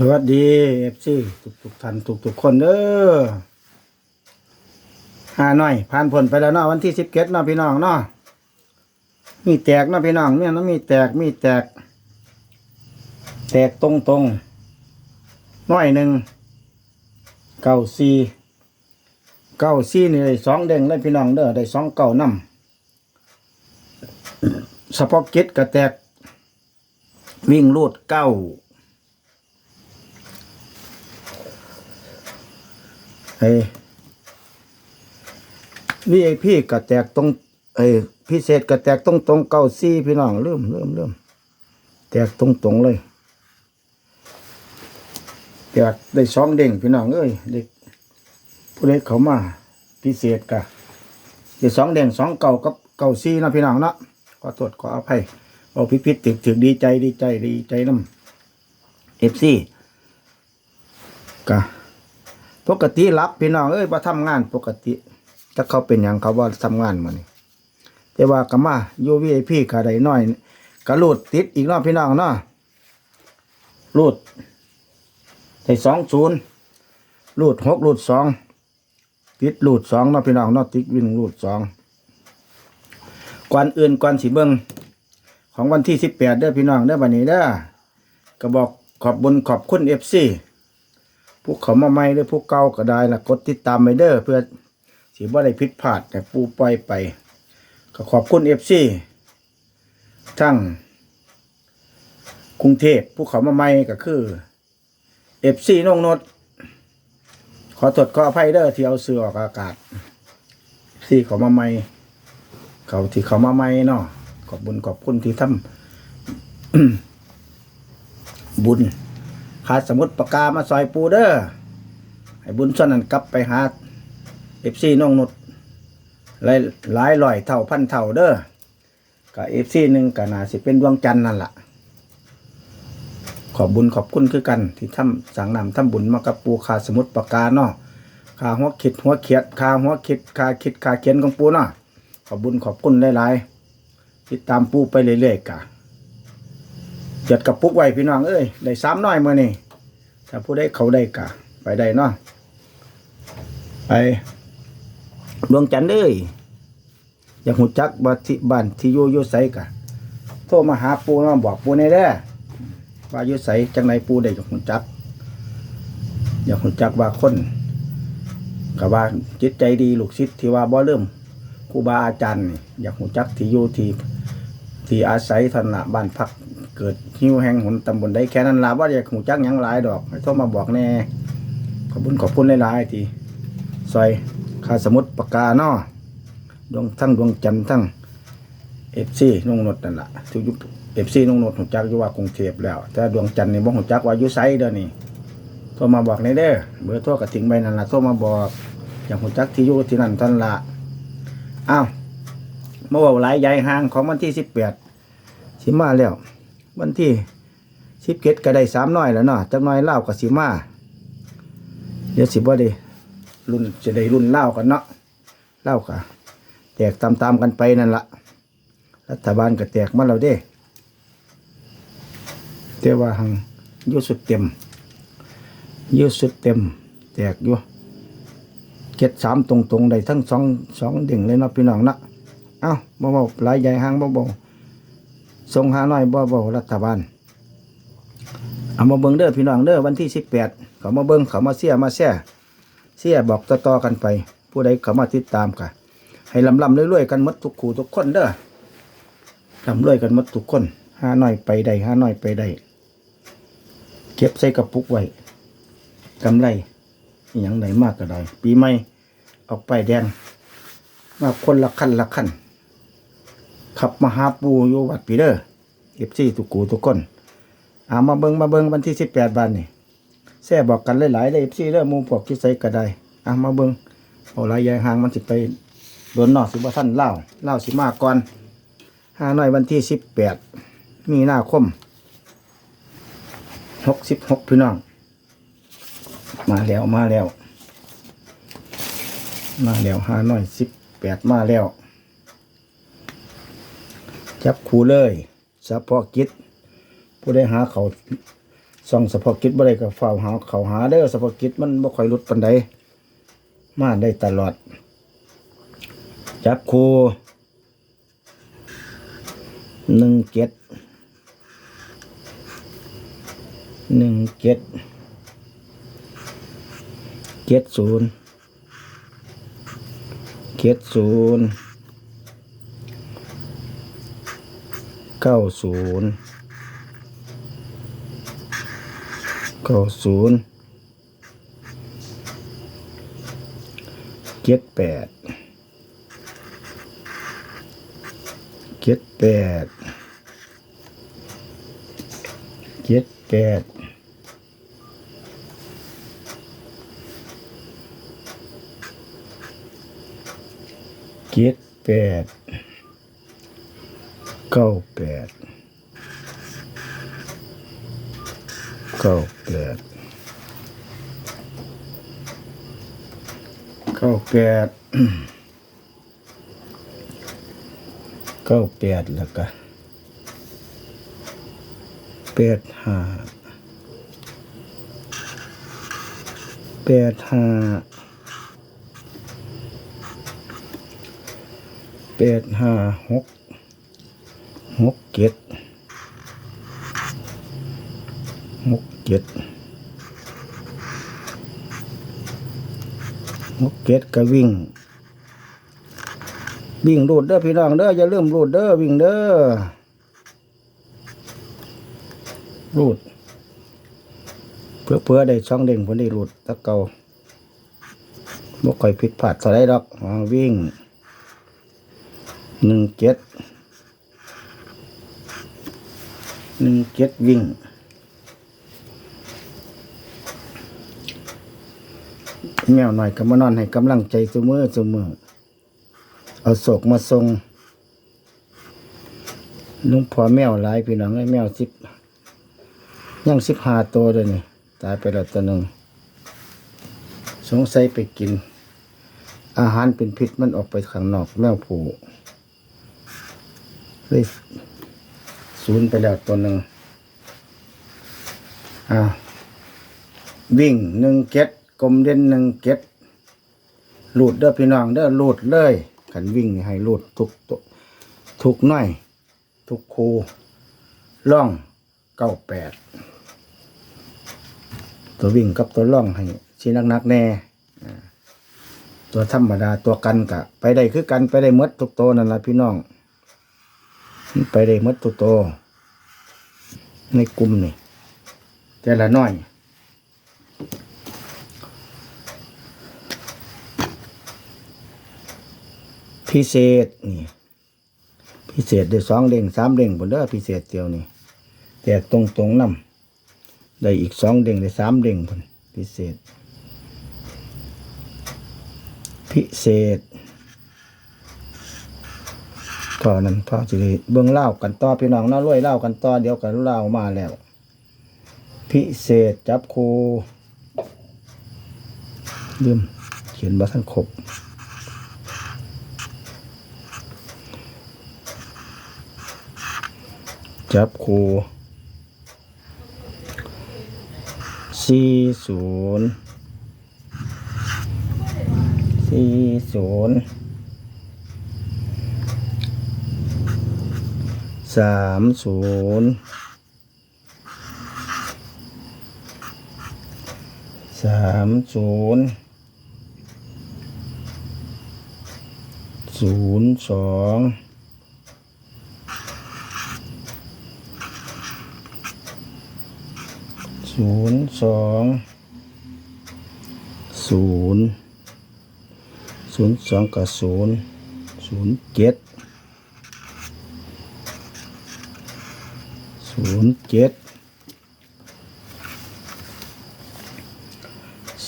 สวัสดีเอฟซีทุกทุกท่านทุกทุกคนเด้อหาหน่อย ผ่านผลไปแล้วเนาะวันที่สิบเกตเนาะพี่น้องเนาะมีแตกเนาะพี่น้องเนี่ยนะมีแตกมีแตก แตกตรงตรงน้อยหนึ่งเก้าสี่เก้าสี่นี่ได้สองเด้งเลยพี่น้องเด้อได้สองเก้านำสปอกเก็ตก็แตกวิ่งรูดเก้า ไอ้วีไอพี่ก็แตกตรงไอ้พิเศษก็แตกตรงตรงเก้าซี่พี่น้องเริ่มเริ่มเริ่มแตกตรงตรงเลยแตกได้สองเด้งพี่น้องเอ้ยเด็กผู้เล็กเขามา พิเศษกะได้สองเด้งสองเก่ากับเก่าซี่นะพี่น้องเนาะขอตรวจขออภัยเอาพิพิษถึกถึกดีใจดีใจดีใจน้ำเอฟซีกะ ปกติรับพี่น้องเอ้ยว่าทำงานปกติ ถ้าเขาเป็นอย่างเขาว่าทำงานมานี่แต่ว่ากมายูวีไอพีก็ได้น้อยก็รูดติดอีกเนาะพี่น้องเนาะรูดได้สองศูนย์รูดหกรูดสองติดรูดสองเนาะพี่น้องเนาะติดวิ่งรูดสองก่อนอื่นก่อนสีเบิงของวันที่สิบแปดเด้อพี่น้องเด้อวันนี้เด้อก็บอกขอบบุญขอบคุณเอฟซี พวกเขามาใหม่หรือพวกเก่าก็ได้นะกดติดตามไปเด้อเพื่อสิว่ได้ผิดพลาดแต่ปูปล่อยไปก็ขอบคุณเอฟซีทั้งกรุงเทพพวกเขามาใหม่ก็คือเอฟซีนองนดขอตรวจขออภัยเด้อที่เอาเสือออกอากาศที่เขามาใหม่เขาที่เขามาใหม่เนาะขอบบุญขอบคุณที่ทำบุญ ขาดสมุดปากกามาซอยปูเดอ้อให้บุญส่วนนั้นกลับไปหาเอฟซีน้องนุดหลายหลายร้อยเท่าพันเท่าเด้อกับเอฟซีหนึ่งก็น่าสิเป็นดวงจันทร์นั่นล่ะ ขอบบุญขอบคุณคือกัน ที่ทำสั่งนำทำบุญมากับปูขาดสมุดปากกาเนาะขาหัวขิดหัวเขียดขาหัวขิดขาขิดขาเขียนของปูเนาะขอบบุญขอบคุณหลายๆติดตามปูไปเรื่อยๆกะ เจ็ดกับปุกไว้พี่น้องเอ้ยได้สามน้อยมื่อนี่ถ้าผู้ใดเขาได้กะ ไปได้เนาะไปดวงจันทร์เอ้ยอยากหูจักบ้านที่บ้านที่อยู่อยู่ไสกะโทรมาหาปูเนาะบอกปูในแด้ว่าอยู่ไสจังไหนปูได้อยากหูจัก อยากหูจักว่าคนกับว่าจิตใจดีลูกศิษย์ที่ว่าบ่เริ่มครูบาอาจารย์ อยากหูจักที่อยู่ที่ที่อาศัยธนะบ้านพัก เกิดหิวแห่งหนตำบลใดแค่นั้นลาว่าอยากหูจักหยังหลายดอกให้โทรมาบอกแน่ขอบคุณขอบคุณหลายๆทีซอยคาสมุดปากกาเนาะดวงทั้งดวงจันทร์ทั้งเอฟซีนงนดนั่นแหละทุกยุคเอฟซีนงนดหูจักอยู่ว่ากรุงเทพแล้วแต่ดวงจันทร์นี่บ่หูจักว่าอยู่ไสเด้อนี่โทรมาบอกในเด้อเบอร์โทรก็ทิ้งไว้นั่นละโทรมาบอกอยากหูจักที่อยู่ที่นั่นท่านละอ้าวเมื่อวานหลายใหญ่ห่างของวันที่สิบแปดสิมาแล้ว วันที่สิบเกตก็ได้สามน้อยแล้วเนาะจักหน้อยเล่ากับสิมาเดี๋ยวสิบ่ได้รุ่นจะได้รุ่นเล่ากันเนาะเล่าวกะแตกตามๆกันไปนั่นละรัฐบาลก็แตกมาแล้วเด้แต่ว่าหังยุสุดเต็มยุสุดเต็ม แตกอยู่เจ็ดสามตรงๆได้ทั้งสองสองเด่งเลยเนาะพี่น้องเนาะเอ้าบ่บาหลายใหญ่ห้างบ่เบาส่งหาน้อยบ่บารัฐบาลเอามาเบิ่งเด้อพี่น้องเด้อวันที่สิบแปดเขามาเบิ่งเขามาเสียมาแซ่เสียบอกต่อๆกันไป ผู้ใดเขามาติดตามกันให้ลำลำๆรวยๆกันหมดทุกคู่ทุกคนเด้อลำเรวยกันหมดทุกคนหาน้อยไปได้หาน้อยไปได้เก็บใส่กระปุกไว้กำไรอย่างไหนมากก็ได้ ปีใหม่ออกไปแดงมาคนละขั้นละขั้น ขับมาหาปูอยู่วัดปีเดอร์เอฟซีทุกกูทุกคนเอามาเบิงมาเบิงวันที่สิบแปดบานนี่แซ่บอกกันหลายๆเลยเอฟซีเด้อมูพวกที่ใส่ก็ไดเอามาเบิงเอาลายยายหางมันสิไปโดนนอกสิบ่ท่านเล่าเล่าสิมาก่อนห้าน้อยวันที่สิบแปดมีหน้าคมหกสิบหกพี่น้อง มาแล้วมาแล้ว มาแล้วห้าน้อยสิบแปดมาแล้ว จับคู่เลยเฉพาะกิจผู้ได้หาเขาส่องเฉพาะกิจบ่ได้ก็เฝ้าหาเขาหาเด้อเฉพาะกิจมันบ่ค่อยลุดปานใดมาได้ตลอด จับคู่หนึ่งเจ็ดหนึ่งเจ็ดเจ็ดศูนย์เจ็ดศูนย์ เก้าศูนย์เก้าศูนย์เจ็ดแปดเจ็ดแปดเจ็ดแปดเจ็ดแปด เก้าแปดเก้าแปดเก้าแปดเก้าแปดแล้วก็แปดห้าแปดห้าแปดห้าหก หกเจ็ดหกเจ็ดหกเจ็ดก็วิ่ง วิ่งรูดเด้อพี่น้องเด้ออย่าลืมรูดเด้อวิ่งเด้อรูดเพื่อเพื่อได้ช่องเด้งพอได้รูดตะเกาบ่ค่อยผิดพลาดเท่าไรดอกวิ่งหนึ่งเจ็ด หนึ่งเจ็ดวิ่งแมวหน่อยก็มานอนให้กำลังใจเสมอเสมอเอาศกมาทรงลุงพอแมวหลายพี่น้องไอ้แมวสิบยังสิบห้าตัวเลยนี่ตายไปแล้วตัวหนึ่งสงสัยไปกิน อาหารเป็นพิษมันออกไปข้างนอกแมวผูเลย ศูนย์ไปแล้วตัวหนึ่งอ้าวิ่งหนึ่งเก็ดกลมเด่นหนึ่งเก็ดหลุดเด้อพี่น้องเด้อหลุดเลยขันวิ่งให้หลุดทุกตัวทุกหน่อย ทุกคูล่องเก้าแปดตัววิ่งกับตัวล่องให้ชี้นักนักแน่ตัวธรรมดาตัวกันกะ ไปได้คือกันไปได้หมดทุกตัวนั่นละพี่น้อง มันไปได้มดตัวในกลุ่มนี่แต่ละน้อย พิเศษนี่ พิเศษได้สองเด้งสามเด้งบนเด้อพิเศษเดียวนี่แตกตรงตรงๆนำได้อีกสองเด้งได้สามเด้งพนพิเศษ พิเศษต อนนั้นพ่อจะได้เบื้องเล่ากันต่อพี่น้องน่ารวยเล่ากันต่อเดี๋ยวกันเล่ามาแล้ว พิเศษจับครูลืมเขียนบัทันครบจับคูสี่ศูนย์สี่ศูนย์ สามศูนย์สามศูนย์ศูนย์สองศูนย์สองศูนย์ศูนย์สองกับศูนย์ศูนย์เจ็ด ศูนย์เจ็ด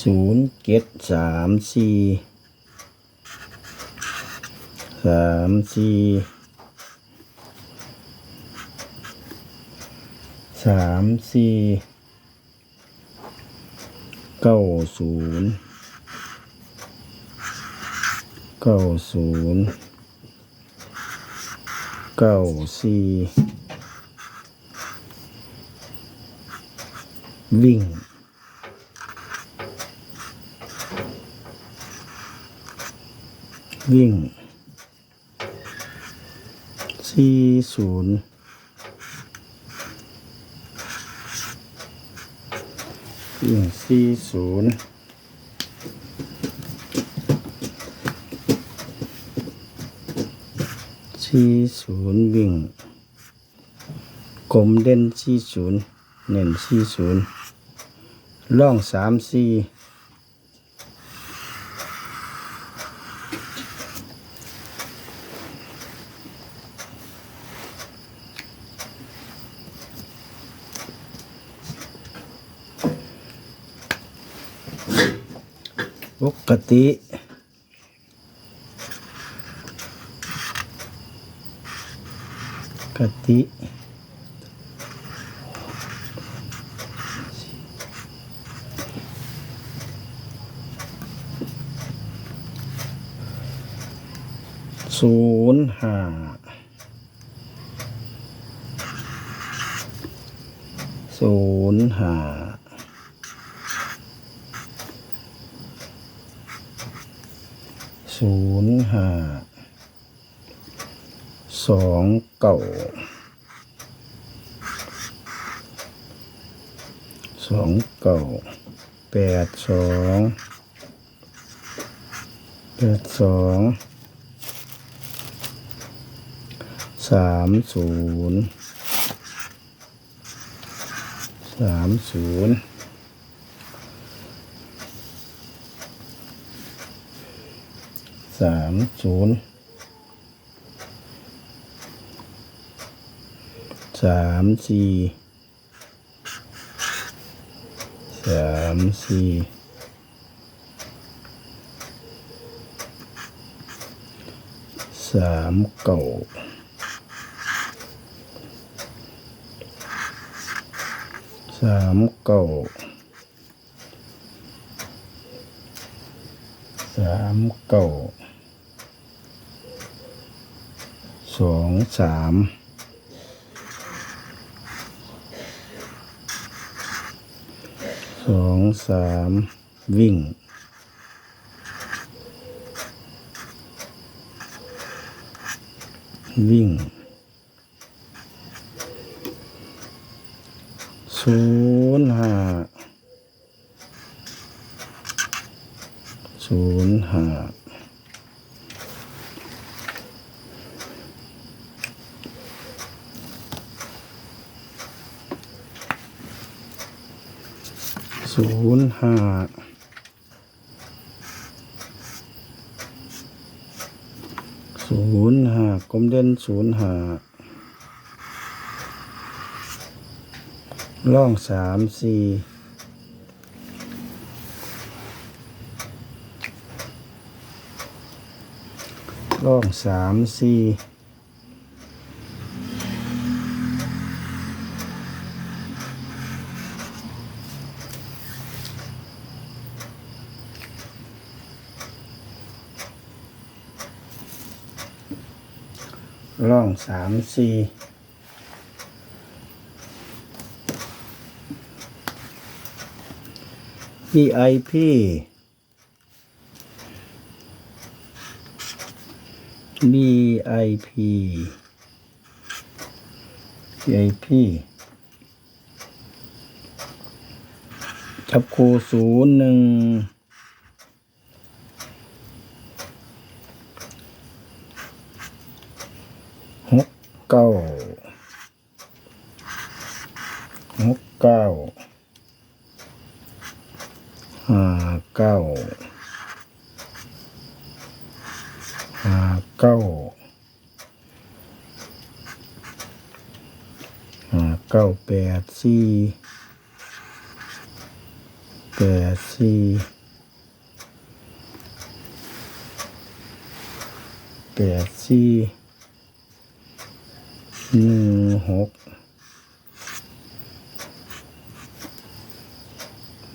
ศูนย์เจ็ดสามสี่สามสี่สามสี่เก้าศูนย์เก้าศูนย์เก้าสี่ วิ่ง วิ่งสี่ศูนย์วิ่งสี่ศูนย์สี่ศูนย์วิ่งกลมเด่นสี่ศูนย์เน้นสี่ศูนย์ ล่องสามสี่ปกติปกติ ศูนย์ห้าศูนย์ห้าศูนย์ห้าสองเก่าสองเก่าแปดสองแปดสอง สามศูนย์สามศูนย์สามศูนย์สามสี่สามสี่สามเก่า สามเก่าสามเก่าสองสามสองสามวิ่งวิ่ง ศูนย์ห้าศูนย์ห้าศูนย์ห้าศูนย์ห้ากลมเด่นศูนย์ห้า ล่องสามสี่ล่องสามสี่ร่องสามสี่ พี่ไอพี่บีไอพีพี่ไอพี่จับคูศูนย์หนึ่งหกเก้าหกเก้า เก้าห้าเก้าห้าเก้าแปดสี่แปดสี่แปดสี่หนึ่งหก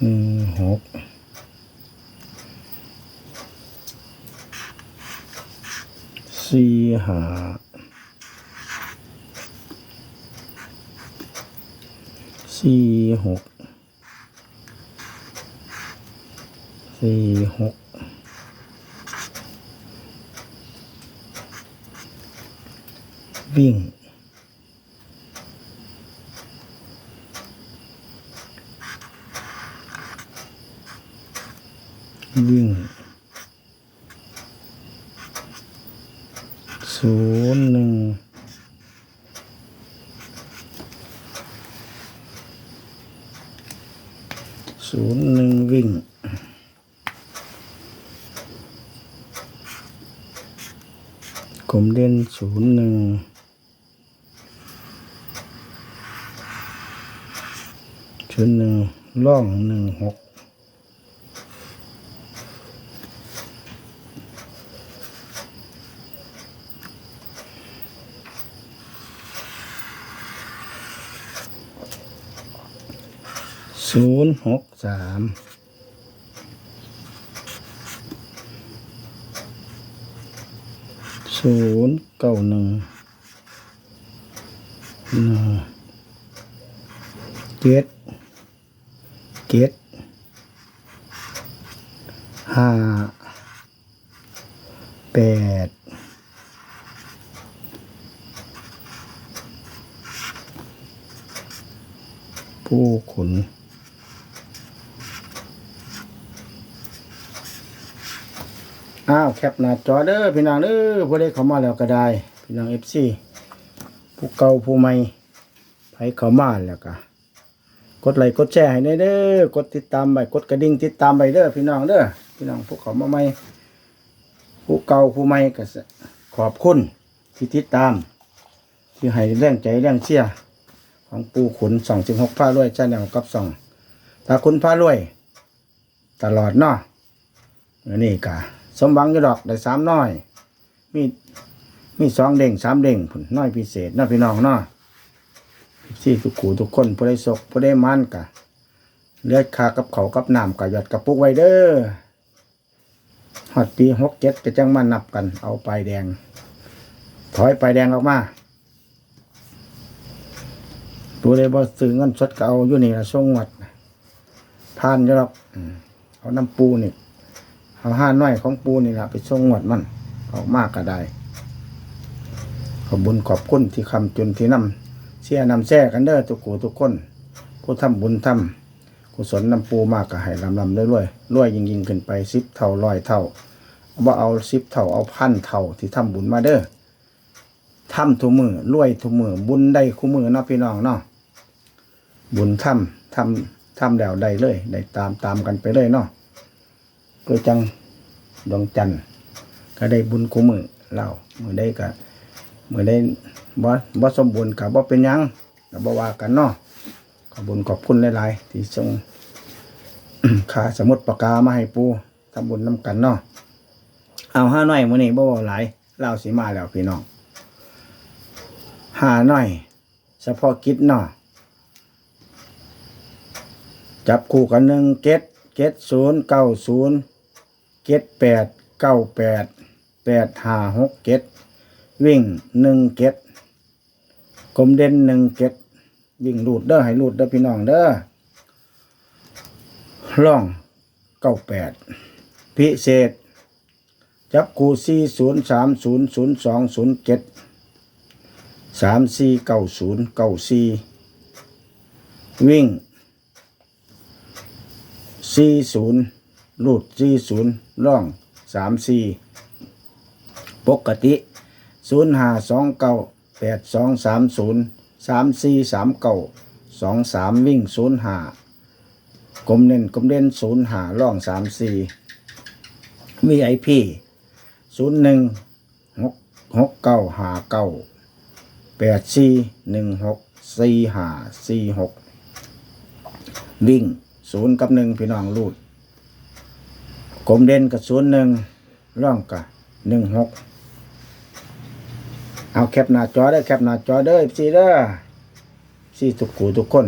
หนึ่งหก สี่หาสี่หกสี่หกวิ่งวิ่ง ศูนย์หนึ่งศูนย์หนึ่งวิ่งกลมเด่นศูนย์หนึ่งศูนย์หนึ่งล่องหนึ่งหก ศูนย์หกสามศูนย์เก้าหนึ่งหนึ่งเจ็ดเจ็ดห้าแปดผู้ขุน อ้าวแคปหน้าจอเด้อพี่น้องเด้อผู้ใดเข้ามาแล้วก็ได้ พี่น้องเอฟซีผู้เก่าผู้ใหม่ไผเข้ามาแล้วก็กดไลค์กดแชร์ให้เด้อกดติดตามไปกดกระดิ่งติดตามไปเด้อพี่น้องเด้อพี่น้องผู้เข้ามาใหม่ผู้เก่าผู้ใหม่ก็ขอบคุณที่ติดตาม ที่ให้แรงใจแรงเชียร์ของปูขุนสองสิบหกผ้ารวยชาแนลกับสองถ้าคุณผ้ารวย ตลอดเนาะนนี้กะ สมหวังอยู่ดอกได้สามน้อย มีมีสองเด้งสามเด้งผุนน้อยพิเศษเนาพี่น้องเนาะที่ทุกขู่ทุกคนผู้ได้ศกผู้ได้มันกะเลือดคากับเขากับน้ำกะหยอดกระปุกไว้เด้อฮอดปีหกเจ็ดจะจังมานับกัน เอาไปายแดง ถอยไปายแดงออกมาผู้ใดบ่ซื้อเงินสดก็เอาอยู่นี่ละส่งงวดผ่านอยู่ดอกเอาน้ำปูนี่ เอาห้าน้อยของปูนี่แหละไปส่งงวดมัน ออกมากก็ได้ ขอบุญขอบคุณที่คำจุนที่นำเสียนำแช่กันเด้อทุกกูทุกคน ผู้ทำบุญทำกุศลนำปูมากก็ให้ลำลำเรื่อยๆรวยยิ่งยิ่งขึ้นไปสิบเท่าร้อยเท่าว่าเอาสิบเท่าเอาพันเท่าที่ทำบุญมาเด้อทำทุมือรวยทุมือบุญได้คู่มือเนาะพี่น้องเนาะบุญทำทำทำแล้วได้เลย ได้ตามตามกันไปเลยเนาะ ก็จังดวงจันทร์ก็ได้บุญคู่มือเรามือได้ก็มือได้บ่บ่สมบูรณ์กับบ่เป็นยังก็บ่ว่ากันเนาะขอบุญขอบคุณหลายๆที่ส่งค่าสมุดปากกามาให้ปูทำบุญนำกันเนาะเอาห้าหน่อยมื้อนี้บ่เว้าหลายเล่าสิมาแล้วพี่น้องห้าหน่อยเฉพาะกิจเนาะจับคู่กันหนึ่งเก็ดเจ็ดศูนย์เก้าศูนย์ เจ็ดแปดเก้าแปดแปดห้าหกเจ็ดวิ่งหนึ่งเจ็ดกลมเด่นหนึ่งเจ็ดวิ่งลูดเด้อให้ลูดเด้อพี่น้องเด้อล่องเก้าแปดพิเศษ จับคูสี่ศูนย์สามศูนย์ศูนย์สองศูนย์เจ็ดสามสี่เก้าศูนย์เก้าสี่วิ่งสี่ศูนย์ รูดสี่ศูนย์ร่องสามสี่ปกติศูนย์ห้าสองเก้าแปดสองสามศูนย์สามสี่สามเก้าสองสามวิ่งศูนย์ห้ากลมเน้นกลมเด่นศูนย์ห้าร่องสามสี่วีไอพีศูนย์หนึ่งหกหกเก้าห้าเก้าแปดสี่หนึ่งหกสี่ห้าสี่หกวิ่งศูนย์กับหนึ่งพี่น้องรูด กลมเด่นกับศูนย์หนึ่งร่องกับหนึ่งหกเอาแคปหน้าจอได้แคปหน้าจอเด้อซีเด้อซีทุกกูทุกคน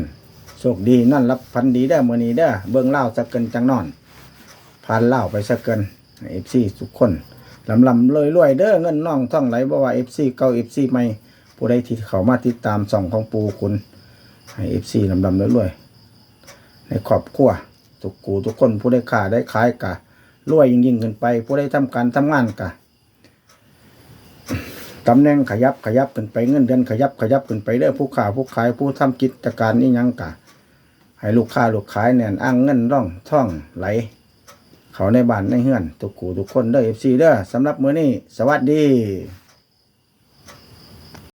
โชคดีนั่นรับพันดีได้อมื่อนี้เด้อเบิ่งเล่าสักเกินจังนอนผ่านเล่าไปสักเกินเอฟซีทุกคนลำลำรวยรวยเด้อเงินน่องท่องไหลบ่ว่าเอฟซีเก่าเอฟซีใหม่ผู้ใดที่เขามาติดตามส่องของปูคุณให้เอฟซีลำลำรวยรวยในครอบครัวทุกกูทุกคนผู้ได้ขาได้ขายกะ รวยยิ่งยิ่งขึ้นไป ผู้ใดทำการทำงานกะตำแหน่งขยับขยับขึ้นไปเงินเดือนขยับขยับขึ้นไปเรื่อผู้ค้าผู้ขายผู้ทำกิจการนี่ยังกะ ให้ลูกค้าลูกขายเนี่ยอ้างเงินร่องท่องไหล เขาในบ้านในเฮือนทุกกูทุกคนเด้อเอฟซีเด้อสำหรับมื้อนี้สวัสดี